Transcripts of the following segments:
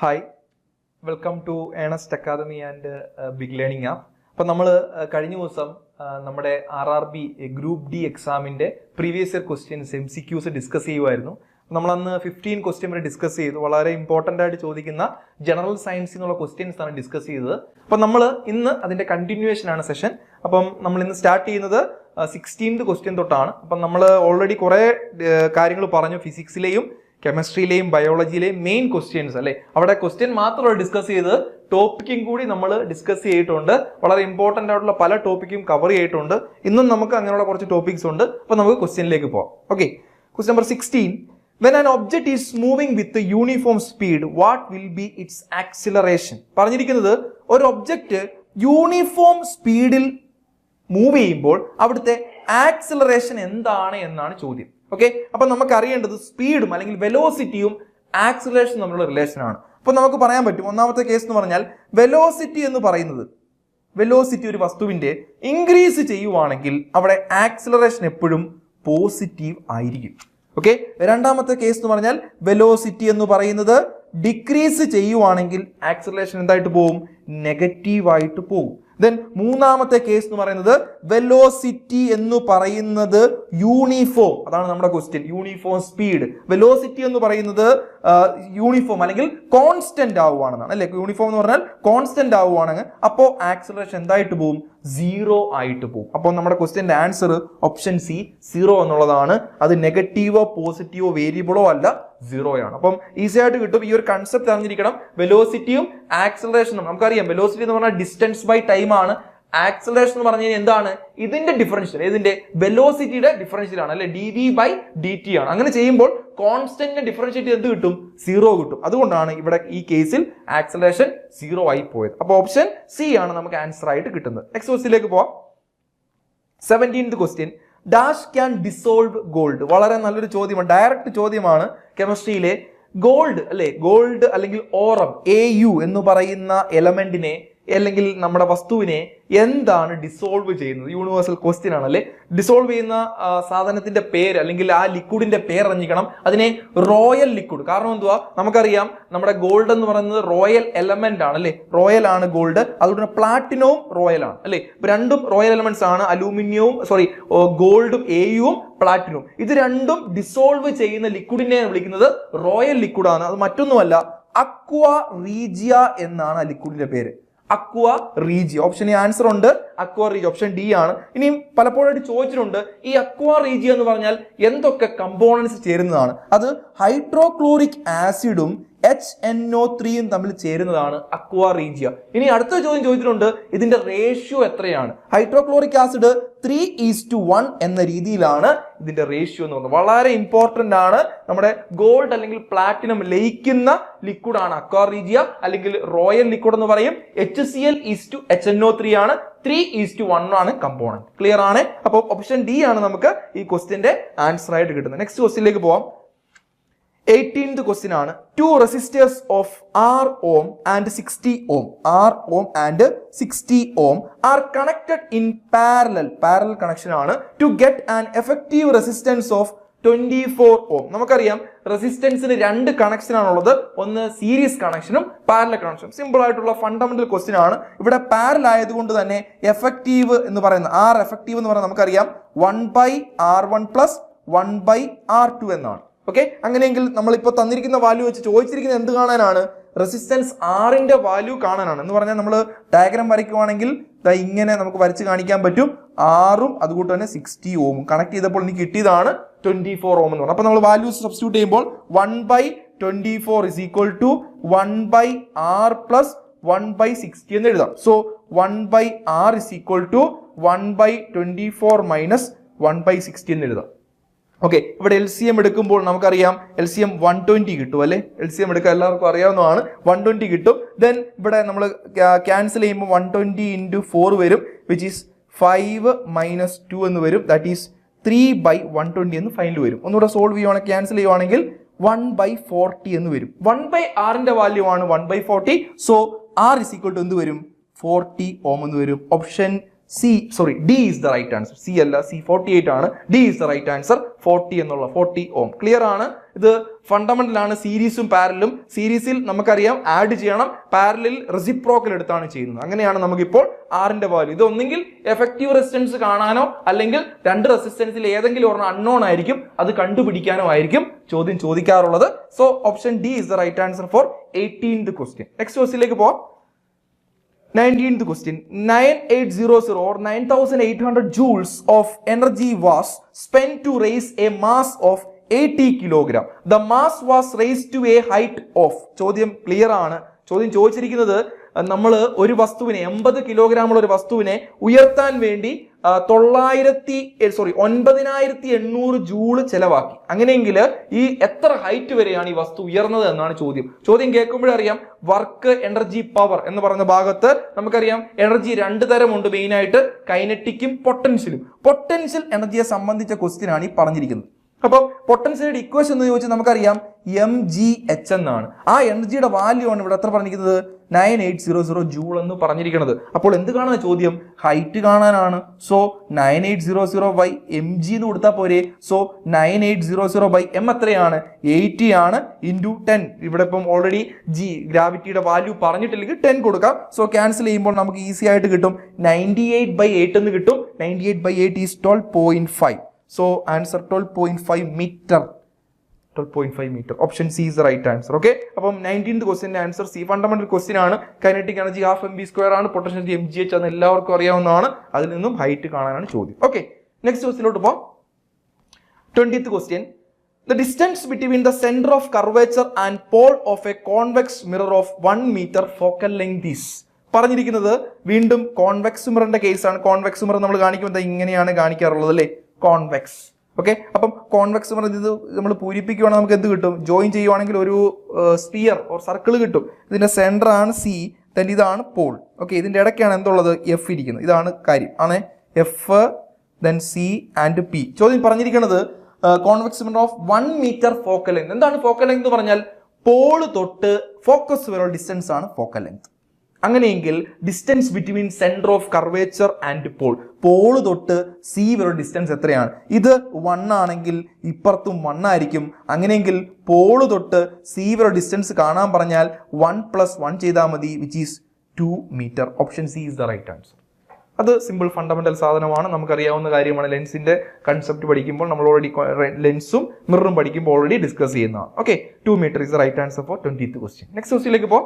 Hi welcome to Ernest academy and big learning app അപ്പം നമ്മൾ കഴിഞ്ഞ ദിവസം നമ്മുടെ R R B group D എക്സാമിന്റെ previous year questions M C Qs discuss ചെയ്യുമായിരുന്നു നമ്മൾ അന്ന് ഫിഫ്റ്റീൻ ക്വസ്റ്റ്യൻ വരെ ഡിസ്കസ് ചെയ്തു. വളരെ ഇമ്പോർട്ടന്റ് ആയിട്ട് ചോദിക്കുന്ന ജനറൽ സയൻസ് എന്നുള്ള ക്വസ്റ്റ്യൻസ് ആണ് ഡിസ്കസ് ചെയ്തത്. അപ്പം നമ്മൾ ഇന്ന് അതിന്റെ കണ്ടിന്യൂവേഷൻ ആണ് സെഷൻ അപ്പം നമ്മൾ ഇന്ന് സ്റ്റാർട്ട് ചെയ്യുന്നത് സിക്സ്റ്റീൻത് ക്വസ്റ്റ്യൻ തൊട്ടാണ്. അപ്പം നമ്മൾ ഓൾറെഡി കുറേ കാര്യങ്ങൾ പറഞ്ഞു. ഫിസിക്സിലെയും കെമിസ്ട്രിയിലെയും ബയോളജിയിലെയും മെയിൻ ക്വസ്റ്റ്യൻസ് അല്ലെ? അവിടെ ക്വസ്റ്റ്യൻ മാത്രം ഡിസ്കസ് ചെയ്ത് ടോപ്പിക്കും കൂടി നമ്മൾ ഡിസ്കസ് ചെയ്തിട്ടുണ്ട്. വളരെ ഇമ്പോർട്ടന്റ് ആയിട്ടുള്ള പല ടോപ്പിക്കും കവർ ചെയ്തിട്ടുണ്ട്. ഇന്നും നമുക്ക് അങ്ങനെയുള്ള കുറച്ച് ടോപ്പിക്സ് ഉണ്ട്. അപ്പോൾ നമുക്ക് ക്വസ്റ്റ്യനിലേക്ക് പോകാം okay question number sixteen when an object is moving with uniform speed what will be its acceleration പറഞ്ഞിരിക്കുന്നത് ഒരു ഒബ്ജക്റ്റ് യൂണിഫോം സ്പീഡിൽ മൂവ് ചെയ്യുമ്പോൾ അവിടുത്തെ ആക്സിലറേഷൻ എന്താണ് എന്നാണ് ചോദ്യം. ഓക്കെ അപ്പൊ നമുക്ക് അറിയേണ്ടത് സ്പീഡും അല്ലെങ്കിൽ വെലോസിറ്റിയും ആക്സിലേഷനും തമ്മിലുള്ള റിലേഷൻ ആണ്. അപ്പൊ നമുക്ക് പറയാൻ പറ്റും ഒന്നാമത്തെ കേസ് എന്ന് പറഞ്ഞാൽ വെലോസിറ്റി എന്ന് പറയുന്നത് വെലോസിറ്റി ഒരു വസ്തുവിന്റെ ഇൻക്രീസ് ചെയ്യുവാണെങ്കിൽ അവിടെ ആക്സിലറേഷൻ എപ്പോഴും പോസിറ്റീവ് ആയിരിക്കും. ഓക്കെ രണ്ടാമത്തെ കേസ് എന്ന് പറഞ്ഞാൽ വെലോസിറ്റി എന്ന് പറയുന്നത് ഡിക്രീസ് ചെയ്യുവാണെങ്കിൽ ആക്സിലറേഷൻ എന്തായിട്ട് പോകും? നെഗറ്റീവായിട്ട് പോകും. ദെൻ മൂന്നാമത്തെ കേസ് എന്ന് പറയുന്നത് വെലോസിറ്റി എന്ന് പറയുന്നത് യൂണിഫോം അതാണ് നമ്മുടെ ക്വസ്റ്റ്യൻ യൂണിഫോം സ്പീഡ് വെലോസിറ്റി എന്ന് പറയുന്നത് യൂണിഫോം അല്ലെങ്കിൽ കോൺസ്റ്റന്റ് ആവുകയാണെന്നാണ്. അല്ലെ? യൂണിഫോം എന്ന് പറഞ്ഞാൽ കോൺസ്റ്റന്റ് ആവുകയാണെങ്കിൽ അപ്പോൾ ആക്സിലറേഷൻ എന്തായിട്ട് പോവും? സീറോ ആയിട്ട് പോകും അപ്പോൾ നമ്മുടെ ക്വസ്റ്റ്യന്റെ ആൻസർ ഓപ്ഷൻ സി സീറോ എന്നുള്ളതാണ്. അത് നെഗറ്റീവോ പോസിറ്റീവോ വേരിയബിളോ അല്ല. സീറോ ആണ്. അപ്പം ഈസി ആയിട്ട് കിട്ടും. ഈ ഒരു കൺസെപ്റ്റ് അറിഞ്ഞിരിക്കണം. വെലോസിറ്റിയും ആക്സലറേഷനും നമുക്കറിയാം. വെലോസിറ്റി എന്ന് പറഞ്ഞാൽ ഡിസ്റ്റൻസ് ബൈ ടൈം ആണ്. ആക്സലറേഷൻ എന്ന് പറഞ്ഞു കഴിഞ്ഞാൽ എന്താണ്? ഇതിന്റെ ഡിഫറൻഷ്യൽ ഇതിന്റെ വെലോസിറ്റിയുടെ ഡിഫറൻഷ്യൽ ആണ് അല്ലെ? D V by D T ആണ്. അങ്ങനെ ചെയ്യുമ്പോൾ കോൺസ്റ്റന്റിന്റെ ഡിഫറൻഷ്യേറ്റ് എന്ത് കിട്ടും? സീറോ കിട്ടും. അതുകൊണ്ടാണ് ഇവിടെ ഈ കേസിൽ ആക്സലറേഷൻ സീറോ ആയി പോയത്. അപ്പോൾ ഓപ്ഷൻ സി ആണ് നമുക്ക് ആൻസർ ആയിട്ട് കിട്ടുന്നത്. നെക്സ്റ്റ് ക്വസ്റ്റിലേക്ക് പോവാം. Seventeenth question dash can dissolve gold വളരെ നല്ലൊരു ചോദ്യമാണ്. ഡയറക്റ്റ് ചോദ്യമാണ് കെമിസ്ട്രിയിലെ ഗോൾഡ് അല്ലെ? ഗോൾഡ് അല്ലെങ്കിൽ ഓറം എ യു എന്ന് പറയുന്ന എലമെന്റിനെ അല്ലെങ്കിൽ നമ്മുടെ വസ്തുവിനെ എന്താണ് ഡിസോൾവ് ചെയ്യുന്നത്? യൂണിവേഴ്സൽ ക്വസ്റ്റ്യൻ ആണല്ലേ? ഡിസോൾവ് ചെയ്യുന്ന സാധനത്തിന്റെ പേര് അല്ലെങ്കിൽ ആ ലിക്വിഡിന്റെ പേര് അറിഞ്ഞിക്കണം അതിനെ റോയൽ ലിക്വിഡ് കാരണം എന്തുവാ? നമുക്കറിയാം നമ്മുടെ ഗോൾഡ് എന്ന് പറയുന്നത് റോയൽ എലമെന്റ് ആണ് അല്ലെ റോയൽ ആണ് ഗോൾഡ് അതുകൊണ്ട് പ്ലാറ്റിനവും റോയൽ ആണ്. അല്ലെ? രണ്ടും റോയൽ എലമെന്റ്സ് ആണ്. അലൂമിനിയവും സോറി ഗോൾഡും എയും പ്ലാറ്റിനവും ഇത് രണ്ടും ഡിസോൾവ് ചെയ്യുന്ന ലിക്വിഡിനെ വിളിക്കുന്നത് റോയൽ ലിക്വിഡ് ആണ്. അത് മറ്റൊന്നുമല്ല അക്വ റീജിയ എന്നാണ് ആ ലിക്വിഡിന്റെ പേര്. അക്വ റീജി ഓപ്ഷൻ ആൻസർ ഉണ്ട്. അക്വ റീജി ഓപ്ഷൻ ഡി ആണ്. ഇനിയും പലപ്പോഴായിട്ട് ചോദിച്ചിട്ടുണ്ട് ഈ അക്വ റീജി എന്ന് പറഞ്ഞാൽ എന്തൊക്കെ കമ്പോണൻസ് ചേരുന്നതാണ്? അത് ഹൈഡ്രോക്ലോറിക് ആസിഡും എച്ച് എൻ ഒ ത്രീയും തമ്മിൽ ചേരുന്നതാണ് അക്വാ റീജിയ ഇനി അടുത്ത ചോദ്യം ചോദിച്ചിട്ടുണ്ട് ഇതിന്റെ റേഷ്യോ എത്രയാണ്? Hydrochloric acid three is to one എന്ന രീതിയിലാണ് ഇതിന്റെ റേഷ്യോ എന്ന് പറയുന്നത് വളരെ ഇമ്പോർട്ടന്റ് ആണ്. നമ്മുടെ ഗോൾഡ് അല്ലെങ്കിൽ പ്ലാറ്റിനം ലയിക്കുന്ന ലിക്വിഡ് ആണ് അക്വാ റീജിയ അല്ലെങ്കിൽ റോയൽ ലിക്വിഡ് എന്ന് പറയും. H C L is to H N O three ആണ്. ത്രീ ഈസ് ടു വൺ ആണ് കമ്പോണന്റ് ക്ലിയർ ആണ്? അപ്പോൾ ഓപ്ഷൻ ഡി ആണ് നമുക്ക് ഈ ക്വസ്റ്റിന്റെ ആൻസർ ആയിട്ട് കിട്ടുന്നത്. നെക്സ്റ്റ് ക്വസ്റ്റിലേക്ക് പോവാം. എയ്റ്റീൻത് ക്വസ്റ്റ്യൻ ആണ്. Two resistors of R ohm and sixty ohm R ohm and sixty ohm are connected in parallel parallel connection ആണ്. To get an effective resistance of twenty four ohm നമുക്കറിയാം റെസിസ്റ്റൻസിന് രണ്ട് connection ആണുള്ളത് ഒന്ന് series കണക്ഷനും parallel കണക്ഷനും simple ആയിട്ടുള്ള fundamental question ആണ്. ഇവിടെ പാരൽ ആയതുകൊണ്ട് തന്നെ എഫക്റ്റീവ് എന്ന് പറയുന്ന ആർ എഫക്റ്റീവ് എന്ന് പറയുന്നത് നമുക്കറിയാം one by R one plus one by R two എന്നാണ്. ഓക്കെ അങ്ങനെയെങ്കിൽ നമ്മൾ ഇപ്പോൾ തന്നിരിക്കുന്ന വാല്യൂ വെച്ച് ചോദിച്ചിരിക്കുന്നത് എന്ത് കാണാനാണ്? റെസിസ്റ്റൻസ് ആറിന്റെ വാല്യൂ കാണാനാണ്. എന്ന് പറഞ്ഞാൽ നമ്മൾ ഡയഗ്രാം വരയ്ക്കുവാണെങ്കിൽ ഇങ്ങനെ നമുക്ക് വരച്ച് കാണിക്കാൻ പറ്റും. ആറും അതുകൊണ്ട് തന്നെ സിക്സ്റ്റി ഓമും കണക്ട് ചെയ്തപ്പോൾ എനിക്ക് കിട്ടിയതാണ് ട്വന്റി ഫോർ ഓം എന്ന് പറഞ്ഞു അപ്പോൾ നമ്മൾ വാല്യൂസ് സബ്സ്റ്റിറ്റ്യൂട്ട് ചെയ്യുമ്പോൾ one by twenty four is equal to one by R plus one by sixty എന്ന് എഴുതാം. So one by R is equal to one by twenty four minus one by sixty എന്ന് എഴുതാം. Okay ഇവിടെ L C M എടുക്കുമ്പോൾ നമുക്കറിയാം L C M one twenty കിട്ടും അല്ലെ? L C M എടുക്കാൻ എല്ലാവർക്കും അറിയാവുന്നതാണ്. വൺ ട്വന്റി കിട്ടും. ദെൻ ഇവിടെ നമ്മൾ ക്യാൻസൽ ചെയ്യുമ്പോൾ വൺ ട്വന്റി ഇന്റു ഫോർ വരും which is five minus two എന്ന് വരും. That is three by one twenty എന്ന് ഫൈനൽ വരും. ഒന്നുകൂടെ സോൾവ് ചെയ്യുവാണെങ്കിൽ ക്യാൻസൽ ചെയ്യുവാണെങ്കിൽ വൺ ബൈ ഫോർട്ടി എന്ന് വരും. വൺ ബൈ ആറിന്റെ വാല്യൂ ആണ് one by forty so R is equal to എന്ത് വരും? ഫോർട്ടി ഓം എന്ന് വരും. Option C sorry D is the right answer C അല്ല സി ഫോർട്ടി എയ്റ്റ് ആണ്. D is the right answer forty എന്നുള്ള forty ohm clear ആണ്? ഇത് fundamental ആണ് സീരീസും പാരലും സീരീസിൽ നമുക്കറിയാം ആഡ് ചെയ്യണം. പാരലിൽ റെസിപ്രോക്കൽ എടുത്താണ് ചെയ്യുന്നത്. അങ്ങനെയാണ് നമുക്കിപ്പോൾ ആറിന്റെ വാല്യൂ ഇത് ഒന്നെങ്കിൽ എഫക്റ്റീവ് റെസിസ്റ്റൻസ് കാണാനോ അല്ലെങ്കിൽ രണ്ട് റെസിസ്റ്റൻസിൽ ഏതെങ്കിലും ഒരെണ്ണം അൺനോൺ ആയിരിക്കും. അത് കണ്ടുപിടിക്കാനോ ആയിരിക്കും ചോദ്യം ചോദിക്കാറുള്ളത്. So option D is the right answer for eighteenth question next ക്വസ്റ്റ്യനിലേക്ക് പോവാം. Nineteenth question 9800 or 9800 joules of energy was spent to raise a mass of 80 kilogram. The mass was raised to a height of ചോദ്യം clear ആണ് ചോദ്യം ചോദിച്ചിരിക്കുന്നത് നമ്മൾ ഒരു വസ്തുവിനെ എൺപത് കിലോഗ്രാം ഉള്ള ഒരു വസ്തുവിനെ ഉയർത്താൻ വേണ്ടി തൊള്ളായിരത്തി സോറി ഒൻപതിനായിരത്തി എണ്ണൂറ് ജൂൾ ചെലവാക്കി. അങ്ങനെയെങ്കിൽ ഈ എത്ര ഹൈറ്റ് വരെയാണ് ഈ വസ്തു ഉയർന്നത് എന്നാണ് ചോദ്യം. ചോദ്യം കേൾക്കുമ്പോഴറിയാം വർക്ക് എനർജി പവർ എന്ന് പറയുന്ന ഭാഗത്ത് നമുക്കറിയാം എനർജി രണ്ട് തരമുണ്ട് മെയിനായിട്ട് കൈനറ്റിക്കും പൊട്ടൻഷ്യലും. പൊട്ടൻഷ്യൽ എനർജിയെ സംബന്ധിച്ച ക്വസ്റ്റ്യൻ ആണ് ഈ പറഞ്ഞിരിക്കുന്നത്. അപ്പം പൊട്ടൻഷ്യലിയുടെ ഇക്വേഷൻ എന്ന് ചോദിച്ചാൽ നമുക്കറിയാം എം ജി എച്ച് എന്നാണ് ആ എനർജിയുടെ വാല്യൂ ആണ് ഇവിടെ എത്ര പറഞ്ഞിരിക്കുന്നത്? Nine eight zero zero joule എന്ന് പറഞ്ഞിരിക്കുന്നത് അപ്പോൾ എന്ത് കാണാൻ ചോദ്യം? ഹൈറ്റ് കാണാനാണ്. So nine eight zero zero by M G എന്ന് കൊടുത്താൽ പോരെ. So nine eight zero zero by M എത്രയാണ്? എയ്റ്റി ആണ് ഇന്റു ടെൻ ഇവിടെ ഇപ്പം ഓൾറെഡി ജി ഗ്രാവിറ്റിയുടെ വാല്യൂ പറഞ്ഞിട്ടില്ലെങ്കിൽ ടെൻ കൊടുക്കാം. സോ ക്യാൻസൽ ചെയ്യുമ്പോൾ നമുക്ക് ഈസി ആയിട്ട് കിട്ടും. നയന്റി എയ്റ്റ് ബൈ എയ്റ്റ് എന്ന് കിട്ടും. Ninety eight by eight is twelve point five so answer twelve point five metre twelve point five metre option C is right answer okay അപ്പം nineteenth ക്വസ്റ്റിന്റെ answer C fundamental question ആണ്. Kinetic energy half M V square ആണ്. Potential M G H ആണ് എല്ലാവർക്കും അറിയാവുന്നതാണ്. അതിൽ നിന്നും height കാണാനാണ് ചോദ്യം. ഓക്കെ നെക്സ്റ്റ് ക്വസ്റ്റിലോട്ട് പോകാം twentieth question the distance between the centre of curvature and pole of a convex mirror of one metre focal length is പറഞ്ഞിരിക്കുന്നത് വീണ്ടും കോൺവെക്സ് മിററിന്റെ കേസാണ് കോൺവെക്സ് മിറർ നമ്മൾ കാണിക്കുമ്പോൾ ഇങ്ങനെയാണ് കാണിക്കാറുള്ളത് അല്ലേ? കോൺവെക്സ് ഓക്കെ അപ്പം കോൺവെക്സ് എന്ന് പറയുന്നത് നമ്മൾ പൂരിപ്പിക്കുവാണെങ്കിൽ നമുക്ക് എന്ത് കിട്ടും? ജോയിൻ ചെയ്യുവാണെങ്കിൽ ഒരു സ്പിയർ ഓർ സർക്കിൾ കിട്ടും. ഇതിന്റെ സെന്റർ ആണ് സി then ഇതാണ് പോൾ ഓക്കെ ഇതിന്റെ ഇടയ്ക്കാണ് എന്തുള്ളത്? എഫ് ഇരിക്കുന്നത്. ഇതാണ് കാര്യം. ആണ്? F then C and P ചോദ്യം പറഞ്ഞിരിക്കുന്നത് convex of one metre focal length എന്താണ് ഫോക്കൽ ലെങ്ത് എന്ന് പറഞ്ഞാൽ? പോൾ തൊട്ട് ഫോക്കസ് വരെയുള്ള ഡിസ്റ്റൻസ് ആണ് ഫോക്കൽ ലെങ്ത് അങ്ങനെയെങ്കിൽ distance between centre of curvature and pole pole തൊട്ട് സി വരെ ഡിസ്റ്റൻസ് എത്രയാണ്? ഇത് വൺ ആണെങ്കിൽ ഇപ്പുറത്തും വൺ ആയിരിക്കും. അങ്ങനെയെങ്കിൽ പോൾ തൊട്ട് സി വരെ ഡിസ്റ്റൻസ് കാണാൻ പറഞ്ഞാൽ വൺ പ്ലസ് വൺ ചെയ്താൽ മതി which is two metre option C is the right answer അത് സിമ്പിൾ ഫണ്ടമെന്റൽ സാധനമാണ്. നമുക്കറിയാവുന്ന കാര്യമാണ് ലെൻസിന്റെ കൺസെപ്റ്റ് പഠിക്കുമ്പോൾ നമ്മൾ ഓൾറെഡി ലെൻസും മിററും പഠിക്കുമ്പോൾ ഓൾറെഡി ഡിസ്കസ് ചെയ്യുന്നതാണ്. Okay two metre is right answer for twenty question next ക്വസ്റ്റ്യനിലേക്ക് പോ.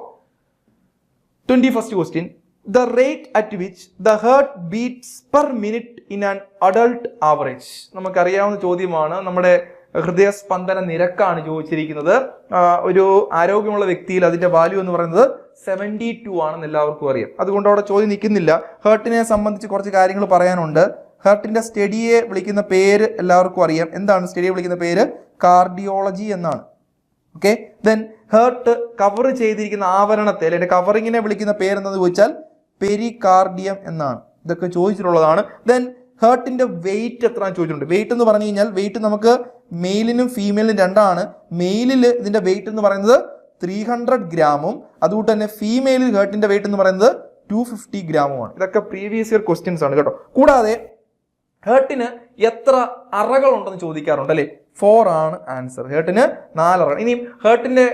Twenty first question the rate at which the heart beats per minute in an adult average നമുക്കറിയാവുന്ന ചോദ്യമാണ്. നമ്മുടെ ഹൃദയസ്പന്ദന നിരക്കാണ് ചോദിച്ചിരിക്കുന്നത്. ഒരു ആരോഗ്യമുള്ള വ്യക്തിയിൽ അതിന്റെ വാല്യൂ എന്ന് പറയുന്നത് സെവന്റി ടു ആണെന്ന് എല്ലാവർക്കും അറിയാം. അതുകൊണ്ട് അവിടെ ചോദ്യം നിൽക്കുന്നില്ല. ഹേർട്ടിനെ സംബന്ധിച്ച് കുറച്ച് കാര്യങ്ങൾ പറയാനുണ്ട്. ഹേർട്ടിന്റെ സ്റ്റഡിയെ വിളിക്കുന്ന പേര് എല്ലാവർക്കും അറിയാം. എന്താണ് സ്റ്റഡിയെ വിളിക്കുന്ന പേര്? കാർഡിയോളജി എന്നാണ്. ഓക്കെ ദെൻ ഹേർട്ട് കവർ ചെയ്തിരിക്കുന്ന ആവരണത്തെ അല്ലെങ്കിൽ കവറിങ്ങിനെ വിളിക്കുന്ന പേരെന്തെന്ന് ചോദിച്ചാൽ പെരികാർഡിയം എന്നാണ്. ഇതൊക്കെ ചോദിച്ചിട്ടുള്ളതാണ്. ദെൻ ഹേർട്ടിന്റെ വെയിറ്റ് എത്ര ചോദിച്ചിട്ടുണ്ട്. വെയിറ്റ് എന്ന് പറഞ്ഞു കഴിഞ്ഞാൽ വെയിറ്റ് നമുക്ക് മെയിലിനും ഫീമെയിലിനും രണ്ടാണ്. മെയിലിൽ ഇതിന്റെ വെയിറ്റ് എന്ന് പറയുന്നത് ത്രീ ഹൺഡ്രഡ് ഗ്രാമും അതുകൊണ്ട് തന്നെ ഫീമെയിലിൽ ഹേർട്ടിന്റെ വെയിറ്റ് എന്ന് പറയുന്നത് ടു ഫിഫ്റ്റി ഗ്രാമുമാണ്. ഇതൊക്കെ പ്രീവിയസ് ഇയർ ക്വസ്റ്റ്യൻസ് ആണ് കേട്ടോ. കൂടാതെ ഹേർട്ടിന് എത്ര അറകളുണ്ടെന്ന് ചോദിക്കാറുണ്ട് അല്ലേ? ഫോർ ആണ് ആൻസർ ഹേർട്ടിന് നാലറാണ് ഇനിയും ഹേർട്ടിന്റെ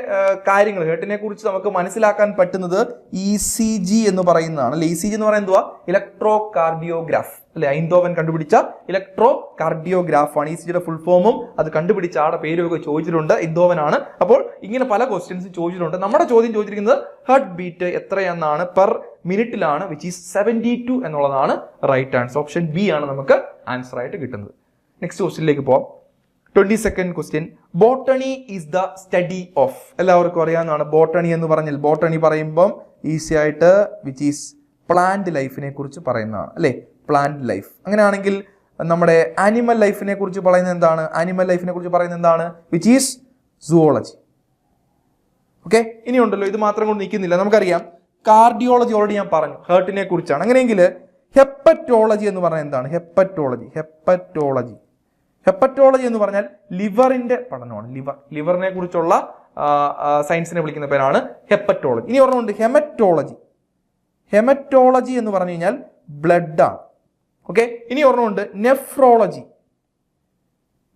കാര്യങ്ങൾ ഹേർട്ടിനെ കുറിച്ച് നമുക്ക് മനസ്സിലാക്കാൻ പറ്റുന്നത് ഇ സി ജി എന്ന് പറയുന്നതാണ്. അല്ലെ? ഇ സി ജി എന്ന് പറയുന്നത് ഇലക്ട്രോ കാർഡിയോഗ്രാഫ് അല്ലെ? ഐന്തോവൻ കണ്ടുപിടിച്ച ഇലക്ട്രോ കാർഡിയോഗ്രാഫ് ആണ് ഇ സി ജിയുടെ ഫുൾ ഫോമും അത് കണ്ടുപിടിച്ച ആടെ പേരൊക്കെ ചോദിച്ചിട്ടുണ്ട്. ആണ് അപ്പോൾ ഇങ്ങനെ പല ക്വസ്റ്റ്യൻസ് ചോദിച്ചിട്ടുണ്ട്. നമ്മുടെ ചോദ്യം ചോദിച്ചിരിക്കുന്നത് ഹാർട്ട് ബീറ്റ് എത്രയെന്നാണ് പെർ മിനിറ്റിലാണ് വിച്ച് ഈസ് സെവന്റി ടു എന്നുള്ളതാണ് റൈറ്റ് ആൻസർ ഓപ്ഷൻ ബി ആണ് നമുക്ക് ആൻസർ ആയിട്ട് കിട്ടുന്നത്. നെക്സ്റ്റ് ക്വസ്റ്റ്യനിലേക്ക് പോവാം. Twenty second question botany is the study of എല്ലാവർക്കും അറിയാവുന്നതാണ് ബോട്ടണി എന്ന് പറഞ്ഞാൽ ബോട്ടണി പറയുമ്പം ഈസി ആയിട്ട് വിച്ച് ഈസ് പ്ലാന്റ് ലൈഫിനെ കുറിച്ച് പറയുന്നതാണ് അല്ലേ? പ്ലാന്റ് ലൈഫ് അങ്ങനെയാണെങ്കിൽ നമ്മുടെ ആനിമൽ ലൈഫിനെ കുറിച്ച് പറയുന്നത് എന്താണ്? ആനിമൽ ലൈഫിനെ കുറിച്ച് പറയുന്നത് എന്താണ്? വിച്ച് ഈസ് സുവോളജി ഓക്കെ ഇനിയുണ്ടല്ലോ ഇത് മാത്രം കൊണ്ട് നിൽക്കുന്നില്ല. നമുക്കറിയാം കാർഡിയോളജി ഓൾറെഡി ഞാൻ പറഞ്ഞു ഹേർട്ടിനെ കുറിച്ചാണ്. അങ്ങനെയെങ്കിൽ ഹെപ്പറ്റോളജി എന്ന് പറഞ്ഞാൽ എന്താണ്? ഹെപ്പറ്റോളജി ഹെപ്പറ്റോളജി ഹെപ്പറ്റോളജി എന്ന് പറഞ്ഞാൽ ലിവറിന്റെ പഠനമാണ്. ലിവർ ലിവറിനെ കുറിച്ചുള്ള സയൻസിനെ വിളിക്കുന്ന പേരാണ് ഹെപ്പറ്റോളജി ഇനി പറഞ്ഞുകൊണ്ട് ഹെമറ്റോളജി ഹെമറ്റോളജി എന്ന് പറഞ്ഞു കഴിഞ്ഞാൽ ബ്ലഡാണ് ഓക്കെ ഇനി പറഞ്ഞുകൊണ്ട് നെഫ്രോളജി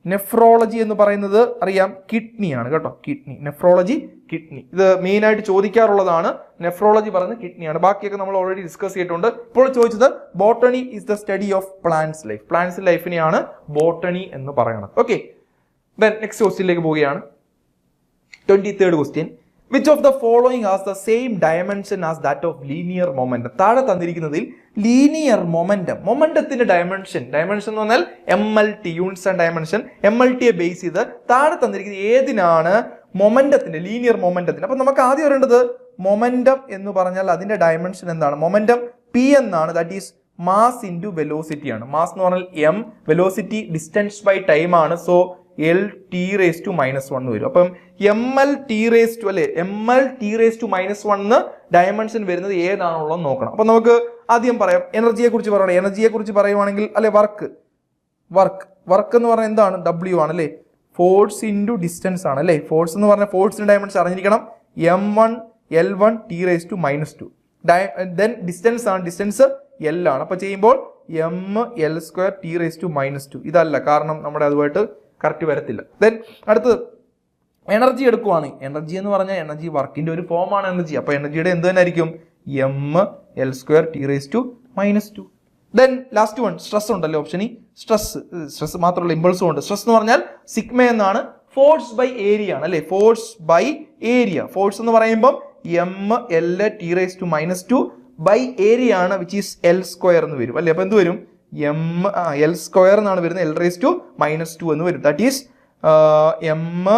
നെഫ്രോളജി എന്ന് പറയുന്നത് അറിയാം കിഡ്നിയാണ് കേട്ടോ. കിഡ്നി. Nephrology kidney. ഇത് മെയിൻ ആയിട്ട് ചോദിക്കാറുള്ളതാണ്. നെഫ്രോളജി പറയുന്നത് കിഡ്നിയാണ്. ബാക്കിയൊക്കെ നമ്മൾ ഓൾറെഡി ഡിസ്കസ് ചെയ്തിട്ടുണ്ട്. ഇപ്പോൾ ചോദിച്ചത് botany is the study of plants life plants ലൈഫിനെയാണ് botany എന്ന് പറയുന്നത് ഓക്കെ ദെൻ നെക്സ്റ്റ് ക്വസ്റ്റ്യനിലേക്ക് പോവുകയാണ്. Twenty third question which of the following as the same dimension as that of linear momentum താഴെ തന്നിരിക്കുന്നതിൽ ലീനിയർ മൊമെന്റം മൊമെന്റത്തിന്റെ ഡയമെൻഷൻ ഡയമെൻഷൻ എന്ന് പറഞ്ഞാൽ M L T units and dimension M L ടിയെ base ചെയ്ത് താഴെ തന്നിരിക്കുന്നത് ഏതിനാണ് മൊമെന്റത്തിന്റെ ലീനിയർ മൊമെന്റത്തിന് അപ്പൊ നമുക്ക് ആദ്യം അറിയേണ്ടത് മൊമെന്റം എന്ന് പറഞ്ഞാൽ അതിന്റെ ഡയമെൻഷൻ എന്താണ്? മൊമെന്റം പി എന്നാണ്. That is mass into velocity ആണ്. മാസ് എന്ന് പറഞ്ഞാൽ M velocity distance by time ആണ്. So L T raise to minus one വരും. അപ്പം M L T raise to അല്ലെ? M L T raise to minus one dimension വരുന്നത് ഏതാണുള്ളത് നോക്കണം. അപ്പം നമുക്ക് ആദ്യം പറയാം എനർജിയെ കുറിച്ച് പറയണം. എനർജിയെ കുറിച്ച് പറയുവാണെങ്കിൽ അല്ലെ വർക്ക്. വർക്ക്. വർക്ക് എന്ന് പറഞ്ഞാൽ എന്താണ്? ഡബ്ല്യു ആണ് അല്ലേ? ഫോഴ്സ് ഇന്റു ഡിസ്റ്റൻസ് ആണ് അല്ലേ? ഫോഴ്സ് എന്ന് പറഞ്ഞാൽ ഫോഴ്സിന്റെ ഡയമെൻഷൻ അറിഞ്ഞിരിക്കണം. M one L one T raise to minus two then distance ആണ് ഡിസ്റ്റൻസ് എൽ ആണ്. അപ്പോൾ ചെയ്യുമ്പോൾ M L square T raise to minus two ഇതല്ല കാരണം നമ്മുടെ അതുമായിട്ട് കറക്റ്റ് വരത്തില്ല. ദെൻ അടുത്തത് എനർജി എടുക്കുവാണ്. എനർജി എന്ന് പറഞ്ഞാൽ എനർജി വർക്കിന്റെ ഒരു ഫോം ആണ് എനർജി. അപ്പോൾ എനർജിയുടെ എന്ത് തന്നെ ആയിരിക്കും M L square T raise to minus two then last one stress ഉണ്ടല്ലോ ഓപ്ഷൻ ഈ സ്ട്രെസ് സ്ട്രെസ് മാത്രമല്ല ഇമ്പൾസും ഉണ്ട്. സ്ട്രെസ് എന്ന് പറഞ്ഞാൽ സിഗ്മ എന്നാണ് ഫോഴ്സ് ബൈ ഏരിയ ആണ് അല്ലേ? ഫോഴ്സ് ബൈ ഏരിയ ഫോഴ്സ് എന്ന് പറയുമ്പം M L T raise to minus two by area ആണ് വിച്ച് ഈസ് എൽ സ്ക്വയർ എന്ന് വരും. അല്ലേ? അപ്പോൾ എന്ത് വരും? എം എൽ സ്ക്വയർ എന്നാണ് വരുന്നത്. L raise to minus two എന്ന് വരും. That is M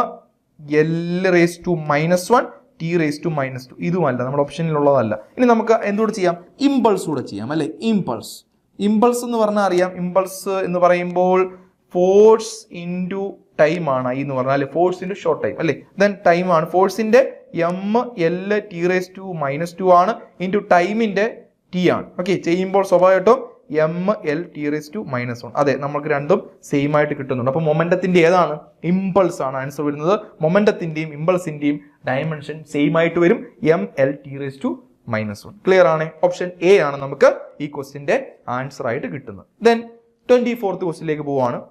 L raise to minus one T raise to minus two ഇതുമല്ല നമ്മുടെ ഓപ്ഷനിലുള്ളതല്ല ഇനി നമുക്ക് എന്തുകൂടെ ചെയ്യാം? ഇമ്പൾസ് കൂടെ ചെയ്യാം അല്ലെ? ഇമ്പൾസ് ഇമ്പൾസ് എന്ന് പറഞ്ഞാൽ അറിയാം. ഇമ്പൾസ് എന്ന് പറയുമ്പോൾ ഫോഴ്സ് ഇന്റു ടൈം ആണ് ഐ എന്ന് പറഞ്ഞാൽ. ഫോഴ്സ് ഇന്റു ഷോർട്ട് ടൈം അല്ലേ? ദെൻ ടൈം ആണ്. ഫോഴ്സിന്റെ M L T raise to minus two ആണ്. ഇന്റു ടൈമിന്റെ ടി ആണ്. ഓക്കെ ചെയ്യുമ്പോൾ സ്വാഭാവികമായിട്ടും M L T raise to minus one അതെ നമുക്ക് രണ്ടും സെയിം ആയിട്ട് കിട്ടുന്നുണ്ട്. അപ്പോൾ മൊമെന്റത്തിന്റെ ഏതാണ്? ഇമ്പൾസ് ആണ് ആൻസർ വരുന്നത്. മൊമെന്റത്തിന്റെയും ഇമ്പൾസിന്റെയും ഡയമെൻഷൻ സെയിം ആയിട്ട് വരും. M L T raise to minus one clear ആണ്? ഓപ്ഷൻ എ ആണ് നമുക്ക് ഈ ക്വസ്റ്റിന്റെ ആൻസർ ആയിട്ട് കിട്ടുന്നത്. ദെൻ ട്വന്റി ഫോർത്ത് ക്വസ്റ്റിലേക്ക് പോവാണ്.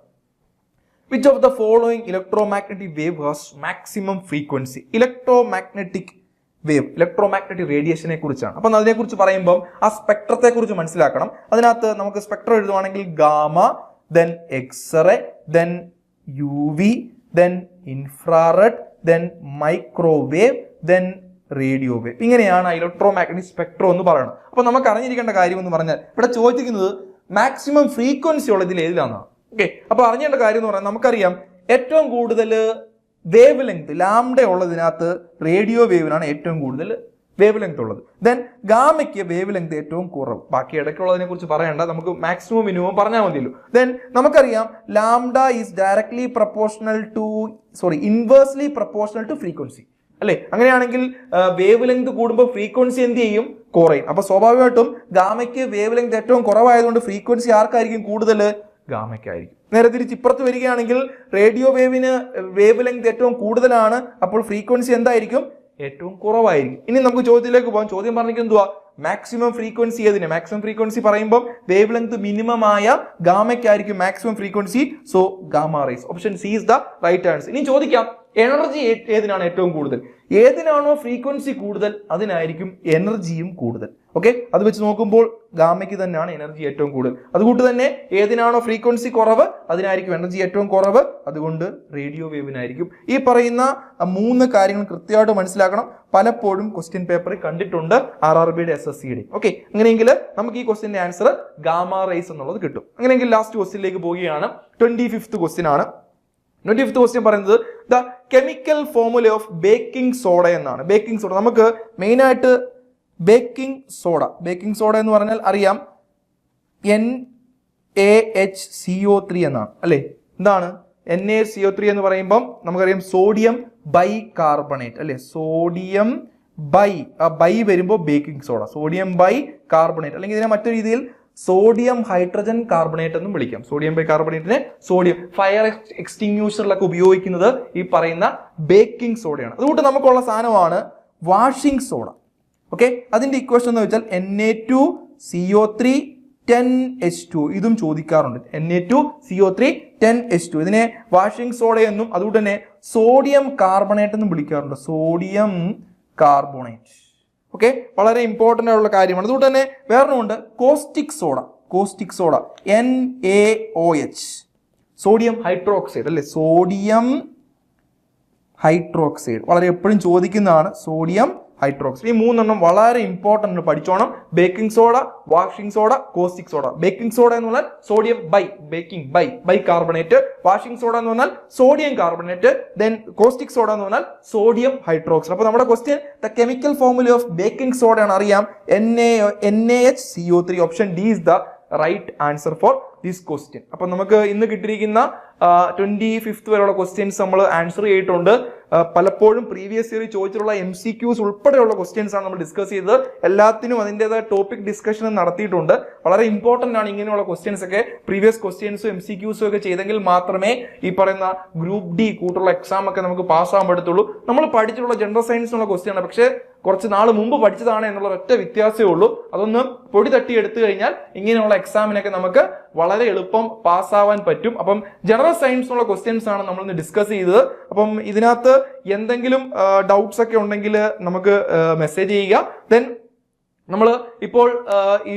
Which of the following electro magnetic wave has maximum frequency electromagnetic wave electromagnetic റേഡിയേഷനെ കുറിച്ചാണ്. അപ്പം അതിനെക്കുറിച്ച് പറയുമ്പം ആ സ്പെക്ട്രത്തെ കുറിച്ച് മനസ്സിലാക്കണം. അതിനകത്ത് നമുക്ക് spectrum എഴുതുവാണെങ്കിൽ gamma then x ray then U V then infrared then microwave then radio wave ഇങ്ങനെയാണ് ഇലക്ട്രോമാഗ്നറ്റിക് സ്പെക്ട്രം എന്ന് പറയുന്നത്. അപ്പം നമുക്ക് അറിഞ്ഞിരിക്കേണ്ട കാര്യം എന്ന് പറഞ്ഞാൽ ഇവിടെ ചോദിക്കുന്നത് മാക്സിമം ഫ്രീക്വൻസി ഉള്ളതിൽ ഏതിലാണെന്നാണ് ഓക്കെ അപ്പൊ അറിഞ്ഞേണ്ട കാര്യം എന്ന് പറഞ്ഞാൽ നമുക്കറിയാം ഏറ്റവും കൂടുതൽ വേവ് ലെങ്ത് ലാംഡ ഉള്ളതിനകത്ത് റേഡിയോ വേവിനാണ് ഏറ്റവും കൂടുതൽ വേവ് ലെങ്ത് ഉള്ളത്. ദെൻ ഗാമയ്ക്ക് വേവ് ലെങ്ത് ഏറ്റവും കുറവ്. ബാക്കി ഇടയ്ക്കുള്ളതിനെ കുറിച്ച് പറയണ്ട. നമുക്ക് മാക്സിമം മിനിമം പറഞ്ഞാൽ മതിയല്ലോ. ദെൻ നമുക്കറിയാം lambda is directly proportional to sorry inversely proportional to frequency അല്ലെ? അങ്ങനെയാണെങ്കിൽ വേവ് ലെങ്ത് കൂടുമ്പോൾ ഫ്രീക്വൻസി എന്ത് ചെയ്യും? കുറയും. അപ്പൊ സ്വാഭാവികമായിട്ടും ഗാമയ്ക്ക് വേവ് ലെങ്ത് ഏറ്റവും കുറവായതുകൊണ്ട് ഫ്രീക്വൻസി ആർക്കായിരിക്കും കൂടുതൽ ഗാമയ്ക്കായിരിക്കും. നേരെ തിരിച്ച് ഇപ്പുറത്ത് വരികയാണെങ്കിൽ റേഡിയോ വേവിന് വേവ് ലെങ്ത് ഏറ്റവും കൂടുതലാണ്. അപ്പോൾ ഫ്രീക്വൻസി എന്തായിരിക്കും? ഏറ്റവും കുറവായിരിക്കും. ഇനി നമുക്ക് ചോദ്യത്തിലേക്ക് പോകാം. ചോദ്യം പറഞ്ഞിരിക്കും എന്തുവാ? മാക്സിമം ഫ്രീക്വൻസി ഏതിന്? മാക്സിമം ഫ്രീക്വൻസി പറയുമ്പോൾ വേവ് ലെങ്ത് മിനിമം ആയ ഗാമയ്ക്കായിരിക്കും maximum frequency so gamma rays option C is the right answer ഇനി ചോദിക്കാം എനർജി ഏതിനാണ് ഏറ്റവും കൂടുതൽ? ഏതിനാണോ ഫ്രീക്വൻസി കൂടുതൽ അതിനായിരിക്കും എനർജിയും കൂടുതൽ. ഓക്കെ അത് വെച്ച് നോക്കുമ്പോൾ ഗാമയ്ക്ക് തന്നെയാണ് എനർജി ഏറ്റവും കൂടുതൽ. അതുകൊണ്ട് തന്നെ ഏതിനാണോ ഫ്രീക്വൻസി കുറവ് അതിനായിരിക്കും എനർജി ഏറ്റവും കുറവ്. അതുകൊണ്ട് റേഡിയോ വേവിനായിരിക്കും ഈ പറയുന്ന മൂന്ന് കാര്യങ്ങൾ കൃത്യമായിട്ട് മനസ്സിലാക്കണം. പലപ്പോഴും ക്വസ്റ്റ്യൻ പേപ്പർ കണ്ടിട്ടുണ്ട് ആർ ആർ ബിയുടെ എസ് എസ് സിയുടെ ഓക്കെ അങ്ങനെയെങ്കിൽ നമുക്ക് ഈ ക്വസ്റ്റിന്റെ ആൻസർ ഗാമ റൈസ് എന്നുള്ളത് കിട്ടും. അങ്ങനെയെങ്കിൽ ലാസ്റ്റ് ക്വസ്റ്റിനിലേക്ക് പോവുകയാണ്. ട്വന്റി ഫിഫ്ത്ത് ക്വസ്റ്റ്യൻ ആണ്. ട്വന്റി ഫിഫ്ത്ത് ക്വസ്റ്റ്യൻ പറയുന്നത് the chemical formula of baking soda എന്നാണ്. ബേക്കിംഗ് സോഡ നമുക്ക് മെയിനായിട്ട് ബേക്കിംഗ് സോഡ. ബേക്കിംഗ് സോഡ എന്ന് പറഞ്ഞാൽ അറിയാം N A H C O three എന്നാണ്. അല്ലേ? എന്താണ്? N A C O three എന്ന് പറയുമ്പം നമുക്കറിയാം സോഡിയം ബൈ കാർബണേറ്റ് അല്ലേ? സോഡിയം ബൈ ആ ബൈ വരുമ്പോൾ baking soda sodium by carbonate അല്ലെങ്കിൽ ഇതിനെ മറ്റൊരു രീതിയിൽ സോഡിയം ഹൈഡ്രജൻ കാർബണേറ്റ് എന്നും വിളിക്കാം. സോഡിയം ബൈ കാർബണേറ്റിനെ സോഡിയം ഫയർ എക്സ്റ്റിങ്യൂഷറിലൊക്കെ ഉപയോഗിക്കുന്നത് ഈ പറയുന്ന ബേക്കിംഗ് സോഡയാണ് അതുകൊണ്ട് നമുക്കുള്ള സാധനമാണ് വാഷിംഗ് സോഡ ഓക്കെ അതിന്റെ ഇക്വേഷൻ എന്ന് വെച്ചാൽ N A two C O three ten H two ഇതും ചോദിക്കാറുണ്ട്. N A two C O three ten H two ഇതിനെ വാഷിംഗ് സോഡ എന്നും അതുകൊണ്ട് തന്നെ സോഡിയം കാർബണേറ്റ് എന്നും വിളിക്കാറുണ്ട്. സോഡിയം കാർബണേറ്റ് ഓക്കെ വളരെ ഇമ്പോർട്ടന്റ് ആയിട്ടുള്ള കാര്യമാണ്. അതുകൊണ്ട് തന്നെ വേറൊന്നുമുണ്ട് caustic soda caustic soda N A O H sodium hydroxide അല്ലേ? സോഡിയം ഹൈഡ്രോക്സൈഡ് വളരെ എപ്പോഴും ചോദിക്കുന്നതാണ് സോഡിയം ഹൈഡ്രോക്സൈഡ് ഈ മൂന്നെണ്ണം വളരെ important പഠിച്ചോണം. Baking soda washing soda caustic soda baking soda എന്ന് പറഞ്ഞാൽ sodium bi baking bi bi carbonate washing soda എന്ന് പറഞ്ഞാൽ sodium carbonate then caustic soda എന്ന് പറഞ്ഞാൽ സോഡിയം ഹൈഡ്രോക്സൈഡ് അപ്പോൾ നമ്മുടെ question the chemical formula of baking ആണ് അറിയാം. N A N A H C O three option D is the right answer for this question അപ്പൊ നമുക്ക് ഇന്ന് കിട്ടിയിരിക്കുന്ന ട്വന്റി ഫിഫ്ത്ത് വരെയുള്ള ക്വസ്റ്റ്യൻസ് നമ്മൾ ആൻസർ ചെയ്തിട്ടുണ്ട്. പലപ്പോഴും പ്രീവിയസ് ഇയർ ചോദിച്ചിട്ടുള്ള എം സി ക്യൂസ് ഉൾപ്പെടെയുള്ള ക്വസ്റ്റ്യൻസ് ആണ് നമ്മൾ ഡിസ്കസ് ചെയ്തത്. എല്ലാത്തിനും അതിന്റെതായ ടോപ്പിക് ഡിസ്കഷൻ നടത്തിയിട്ടുണ്ട്. വളരെ ഇമ്പോർട്ടന്റ് ആണ് ഇങ്ങനെയുള്ള ക്വസ്റ്റ്യൻസ് ഒക്കെ. പ്രീവിയസ് ക്വസ്റ്റ്യൻസും എം സി ക്യൂസും ഒക്കെ ചെയ്തെങ്കിൽ മാത്രമേ ഈ പറയുന്ന ഗ്രൂപ്പ് ഡി കൂട്ടുള്ള എക്സാം ഒക്കെ നമുക്ക് പാസ്സാകാൻ പറ്റത്തുള്ളൂ. നമ്മൾ പഠിച്ചിട്ടുള്ള ജനറൽ സയൻസിനുള്ള ക്വസ്റ്റ്യൻ ആണ്. പക്ഷേ കുറച്ച് നാൾ മുമ്പ് പഠിച്ചതാണ് എന്നുള്ള ഒറ്റ വ്യത്യാസമേ ഉള്ളൂ. അതൊന്ന് പൊടി തട്ടി എടുത്തു കഴിഞ്ഞാൽ ഇങ്ങനെയുള്ള എക്സാമിനൊക്കെ നമുക്ക് വളരെ എളുപ്പം പാസ്സാവാൻ പറ്റും. അപ്പം ജനറൽ സയൻസിനുള്ള ക്വസ്റ്റ്യൻസ് ആണ് നമ്മൾ ഇന്ന് ഡിസ്കസ് ചെയ്തത്. അപ്പം ഇതിനകത്ത് എന്തെങ്കിലും ഡൗട്ട്സ് ഒക്കെ ഉണ്ടെങ്കിൽ നമുക്ക് മെസ്സേജ് ചെയ്യുക. ദെൻ നമ്മൾ ഇപ്പോൾ ഈ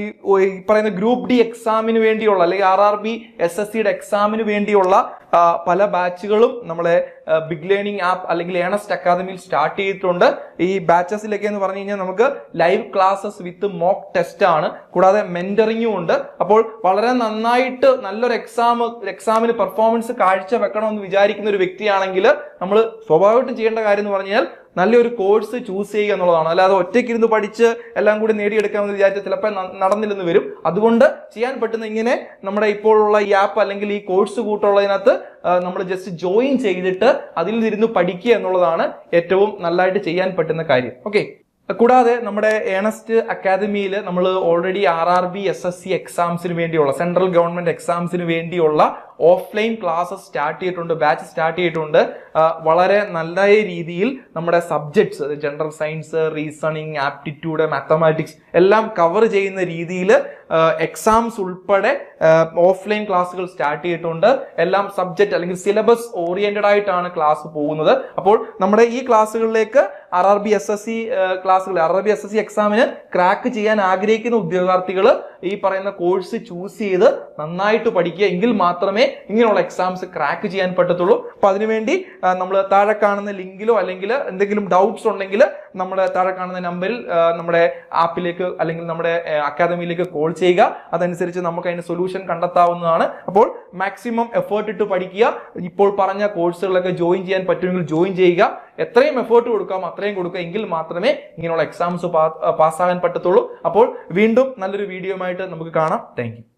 പറയുന്ന ഗ്രൂപ്പ് ഡി എക്സാമിന് വേണ്ടിയുള്ള അല്ലെങ്കിൽ R R B S S സിയുടെ എക്സാമിന് വേണ്ടിയുള്ള പല ബാച്ചുകളും നമ്മളെ ബിഗ് ലേണിംഗ് ആപ്പ് അല്ലെങ്കിൽ ഏണസ്റ്റ് അക്കാദമിയിൽ സ്റ്റാർട്ട് ചെയ്തിട്ടുണ്ട്. ഈ ബാച്ചസിലൊക്കെ എന്ന് പറഞ്ഞു കഴിഞ്ഞാൽ നമുക്ക് live classes with mock test ആണ്. കൂടാതെ മെന്ററിങ്ങും ഉണ്ട്. അപ്പോൾ വളരെ നന്നായിട്ട് നല്ലൊരു എക്സാം എക്സാമിന് പെർഫോമൻസ് കാഴ്ച വെക്കണമെന്ന് വിചാരിക്കുന്ന ഒരു വ്യക്തിയാണെങ്കിൽ നമ്മൾ സ്വാഭാവികമായിട്ടും ചെയ്യേണ്ട കാര്യം എന്ന് പറഞ്ഞാൽ നല്ലൊരു കോഴ്സ് ചൂസ് ചെയ്യുക എന്നുള്ളതാണ്. അല്ലാതെ ഒറ്റയ്ക്ക് ഇരുന്ന് പഠിച്ച് എല്ലാം കൂടി നേടിയെടുക്കാമെന്ന് വിചാരിച്ച ചിലപ്പോൾ നടന്നില്ലെന്ന് വരും. അതുകൊണ്ട് ചെയ്യാൻ പറ്റുന്ന ഇങ്ങനെ നമ്മുടെ ഇപ്പോഴുള്ള ഈ ആപ്പ് അല്ലെങ്കിൽ ഈ കോഴ്സ് കൂട്ടുള്ളതിനകത്ത് നമ്മൾ ജസ്റ്റ് ജോയിൻ ചെയ്തിട്ട് അതിൽ ഇരുന്ന് പഠിക്കുക എന്നുള്ളതാണ് ഏറ്റവും നല്ലതായിട്ട് ചെയ്യാൻ പറ്റുന്ന കാര്യം. ഓക്കെ കൂടാതെ നമ്മുടെ ഏണസ്റ്റ് അക്കാദമിയിൽ നമ്മൾ already R R B S S C എക്സാംസിന് വേണ്ടിയുള്ള സെൻട്രൽ ഗവൺമെന്റ് എക്സാംസിന് വേണ്ടിയുള്ള ഓഫ്ലൈൻ ക്ലാസ്സസ് സ്റ്റാർട്ട് ചെയ്തിട്ടുണ്ട് ബാച്ച് സ്റ്റാർട്ട് ചെയ്തിട്ടുണ്ട്. വളരെ നല്ല രീതിയിൽ നമ്മുടെ subjects general science reasoning aptitude mathematics എല്ലാം കവർ ചെയ്യുന്ന രീതിയിൽ എക്സാംസ് ഉൾപ്പെടെ ഓഫ്ലൈൻ ക്ലാസ്സുകൾ സ്റ്റാർട്ട് ചെയ്തിട്ടുണ്ട്. എല്ലാം സബ്ജക്റ്റ് അല്ലെങ്കിൽ സിലബസ് ഓറിയന്റഡ് ആയിട്ടാണ് ക്ലാസ് പോകുന്നത്. അപ്പോൾ നമ്മുടെ ഈ ക്ലാസ്സുകളിലേക്ക് R R B S S C ക്ലാസ്സുകൾ R R B S S C എക്സാമിന് ക്രാക്ക് ചെയ്യാൻ ആഗ്രഹിക്കുന്ന ഉദ്യോഗാർത്ഥികൾ ഈ പറയുന്ന കോഴ്സ് ചൂസ് ചെയ്ത് നന്നായിട്ട് പഠിക്കുക എങ്കിൽ മാത്രമേ ഇങ്ങനെയുള്ള എക്സാംസ് ക്രാക്ക് ചെയ്യാൻ പറ്റത്തുള്ളൂ. അപ്പൊ അതിനുവേണ്ടി നമ്മൾ താഴെ കാണുന്ന ലിങ്കിലോ അല്ലെങ്കിൽ എന്തെങ്കിലും ഡൗട്ട്സ് ഉണ്ടെങ്കിൽ നമ്മുടെ താഴെ കാണുന്ന നമ്പറിൽ നമ്മുടെ ആപ്പിലേക്ക് അല്ലെങ്കിൽ നമ്മുടെ അക്കാദമിയിലേക്ക് കോൾ ചെയ്യുക അതനുസരിച്ച് നമുക്ക് അതിന് സൊല്യൂഷൻ കണ്ടെത്താവുന്നതാണ്. അപ്പോൾ മാക്സിമം എഫേർട്ട് ഇട്ട് പഠിക്കുക. ഇപ്പോൾ പറഞ്ഞ കോഴ്സുകളൊക്കെ ജോയിൻ ചെയ്യാൻ പറ്റുമെങ്കിൽ ജോയിൻ ചെയ്യുക. എത്രയും എഫേർട്ട് കൊടുക്കാം അത്രയും കൊടുക്കുക എങ്കിൽ മാത്രമേ ഇങ്ങനെയുള്ള എക്സാംസ് പാസ്സാകാൻ പറ്റത്തുള്ളൂ. അപ്പോൾ വീണ്ടും നല്ലൊരു വീഡിയോയുമായിട്ട് നമുക്ക് കാണാം. താങ്ക്